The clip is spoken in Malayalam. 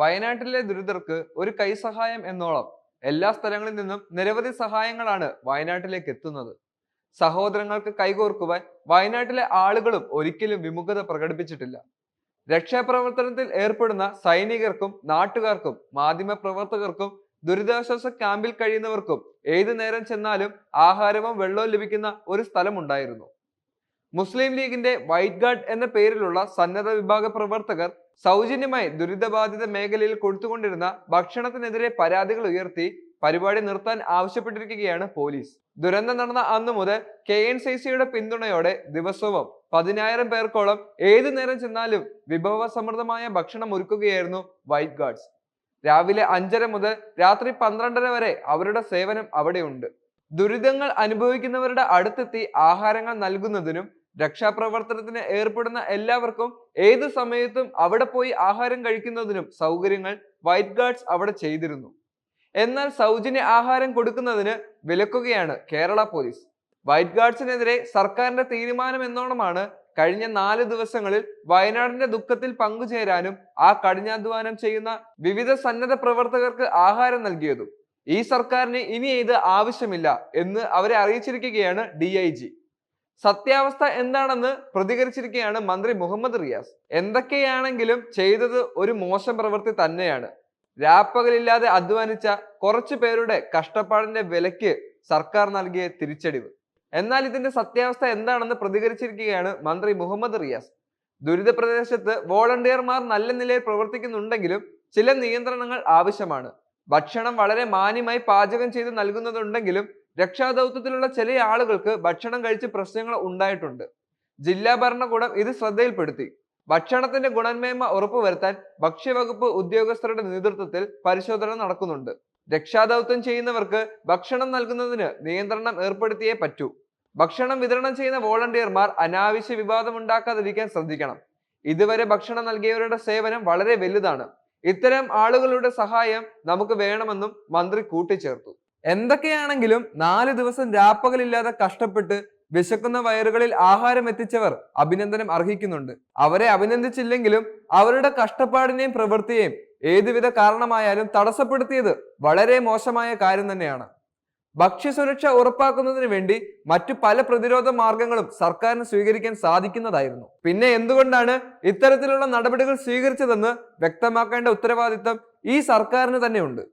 വയനാട്ടിലെ ദുരിതർക്ക് ഒരു കൈസഹായം എന്നോളം എല്ലാ സ്ഥലങ്ങളിൽ നിന്നും നിരവധി സഹായങ്ങളാണ് വയനാട്ടിലേക്ക് എത്തുന്നത്. സഹോദരങ്ങൾക്ക് കൈകോർക്കുവാൻ വയനാട്ടിലെ ആളുകളും ഒരിക്കലും വിമുഖത പ്രകടിപ്പിച്ചിട്ടില്ല. രക്ഷാപ്രവർത്തനത്തിൽ ഏർപ്പെടുന്ന സൈനികർക്കും നാട്ടുകാർക്കും മാധ്യമപ്രവർത്തകർക്കും ദുരിതാശ്വാസ ക്യാമ്പിൽ കഴിയുന്നവർക്കും ഏതു നേരം ചെന്നാലും ആഹാരവും വെള്ളവും ലഭിക്കുന്ന ഒരു സ്ഥലമുണ്ടായിരുന്നു. മുസ്ലിം ലീഗിന്റെ വൈറ്റ് ഗാർഡ് എന്ന പേരിലുള്ള സന്നദ്ധ വിഭാഗ പ്രവർത്തകർ സൗജന്യമായി ദുരിതബാധിത മേഖലയിൽ കൊടുത്തുകൊണ്ടിരുന്ന ഭക്ഷണത്തിനെതിരെ പരാതികൾ ഉയർത്തി പരിപാടി നിർത്താൻ ആവശ്യപ്പെട്ടിരിക്കുകയാണ് പോലീസ്. ദുരന്തം നടന്ന അന്നു മുതൽ കെ എൻ സി സിയുടെ പിന്തുണയോടെ ദിവസവും പതിനായിരം പേർക്കോളം ഏതു നേരം ചെന്നാലും വിഭവ സമൃദ്ധമായ ഭക്ഷണം ഒരുക്കുകയായിരുന്നു വൈറ്റ് ഗാർഡ്സ്. രാവിലെ അഞ്ചര മുതൽ രാത്രി പന്ത്രണ്ടര വരെ അവരുടെ സേവനം അവിടെയുണ്ട്. ദുരിതങ്ങൾ അനുഭവിക്കുന്നവരുടെ അടുത്തെത്തി ആഹാരങ്ങൾ നൽകുന്നതിനും രക്ഷാപ്രവർത്തനത്തിന് ഏർപ്പെടുന്ന എല്ലാവർക്കും ഏത് സമയത്തും അവിടെ പോയി ആഹാരം കഴിക്കുന്നതിനും സൗകര്യങ്ങൾ വൈറ്റ് ഗാർഡ്സ് അവിടെ ചെയ്തിരുന്നു. എന്നാൽ സൗജന്യ ആഹാരം കൊടുക്കുന്നതിന് വിലക്കുകയാണ് കേരള പോലീസ്. വൈറ്റ് ഗാർഡ്സിനെതിരെ സർക്കാരിന്റെ തീരുമാനം എന്നോണമാണ് കഴിഞ്ഞ നാല് ദിവസങ്ങളിൽ വയനാടിന്റെ ദുഃഖത്തിൽ പങ്കുചേരാനും ആ കഠിനാധ്വാനം ചെയ്യുന്ന വിവിധ സന്നദ്ധ പ്രവർത്തകർക്ക് ആഹാരം നൽകിയതും. ഈ സർക്കാരിന് ഇനി ഇത് ആവശ്യമില്ല എന്ന് അവരെ അറിയിച്ചിരിക്കുകയാണ് ഡി സത്യാവസ്ഥ എന്താണെന്ന് പ്രതികരിച്ചിരിക്കുകയാണ് മന്ത്രി മുഹമ്മദ് റിയാസ്. എന്തൊക്കെയാണെങ്കിലും ചെയ്തത് ഒരു മോശം പ്രവൃത്തി തന്നെയാണ്. രാപ്പകലില്ലാതെ അധ്വാനിച്ച കുറച്ചു പേരുടെ കഷ്ടപ്പാടിന്റെ വിലയ്ക്ക് സർക്കാർ നൽകിയ തിരിച്ചടിവ്. എന്നാൽ ഇതിന്റെ സത്യാവസ്ഥ എന്താണെന്ന് പ്രതികരിച്ചിരിക്കുകയാണ് മന്ത്രി മുഹമ്മദ് റിയാസ്. ദുരിത പ്രദേശത്ത് വോളണ്ടിയർമാർ നല്ല നിലയിൽ പ്രവർത്തിക്കുന്നുണ്ടെങ്കിലും ചില നിയന്ത്രണങ്ങൾ ആവശ്യമാണ്. ഭക്ഷണം വളരെ മാന്യമായി പാചകം ചെയ്ത് നൽകുന്നതുണ്ടെങ്കിലും രക്ഷാദൗത്യത്തിലുള്ള ചില ആളുകൾക്ക് ഭക്ഷണം കഴിച്ച് പ്രശ്നങ്ങൾ ഉണ്ടായിട്ടുണ്ട്. ജില്ലാ ഭരണകൂടം ഇത് ശ്രദ്ധയിൽപ്പെടുത്തി. ഭക്ഷണത്തിന്റെ ഗുണമേന്മ ഉറപ്പുവരുത്താൻ ഭക്ഷ്യവകുപ്പ് ഉദ്യോഗസ്ഥരുടെ നേതൃത്വത്തിൽ പരിശോധന നടക്കുന്നുണ്ട്. രക്ഷാദൗത്യം ചെയ്യുന്നവർക്ക് ഭക്ഷണം നൽകുന്നതിന് നിയന്ത്രണം ഏർപ്പെടുത്തിയേ പറ്റൂ. ഭക്ഷണം വിതരണം ചെയ്യുന്ന വോളണ്ടിയർമാർ അനാവശ്യ വിവാദം ഉണ്ടാക്കാതിരിക്കാൻ ശ്രദ്ധിക്കണം. ഇതുവരെ ഭക്ഷണം നൽകിയവരുടെ സേവനം വളരെ വലുതാണ്. ഇത്തരം ആളുകളുടെ സഹായം നമുക്ക് വേണമെന്നും മന്ത്രി കൂട്ടിച്ചേർത്തു. എന്തൊക്കെയാണെങ്കിലും നാല് ദിവസം രാപ്പകലില്ലാതെ കഷ്ടപ്പെട്ട് വിശക്കുന്ന വയറുകളിൽ ആഹാരം എത്തിച്ചവർ അഭിനന്ദനം അർഹിക്കുന്നുണ്ട്. അവരെ അഭിനന്ദിച്ചില്ലെങ്കിലും അവരുടെ കഷ്ടപ്പാടിനെയും പ്രവൃത്തിയെയും ഏതുവിധ കാരണമായാലും തടസ്സപ്പെടുത്തിയത് വളരെ മോശമായ കാര്യം തന്നെയാണ്. ഭക്ഷ്യസുരക്ഷ ഉറപ്പാക്കുന്നതിന് വേണ്ടി മറ്റു പല പ്രതിരോധ മാർഗങ്ങളും സർക്കാരിന് സ്വീകരിക്കാൻ സാധിക്കുന്നതായിരുന്നു. പിന്നെ എന്തുകൊണ്ടാണ് ഇത്തരത്തിലുള്ള നടപടികൾ സ്വീകരിച്ചതെന്ന് വ്യക്തമാക്കേണ്ട ഉത്തരവാദിത്തം ഈ സർക്കാരിന് തന്നെയുണ്ട്.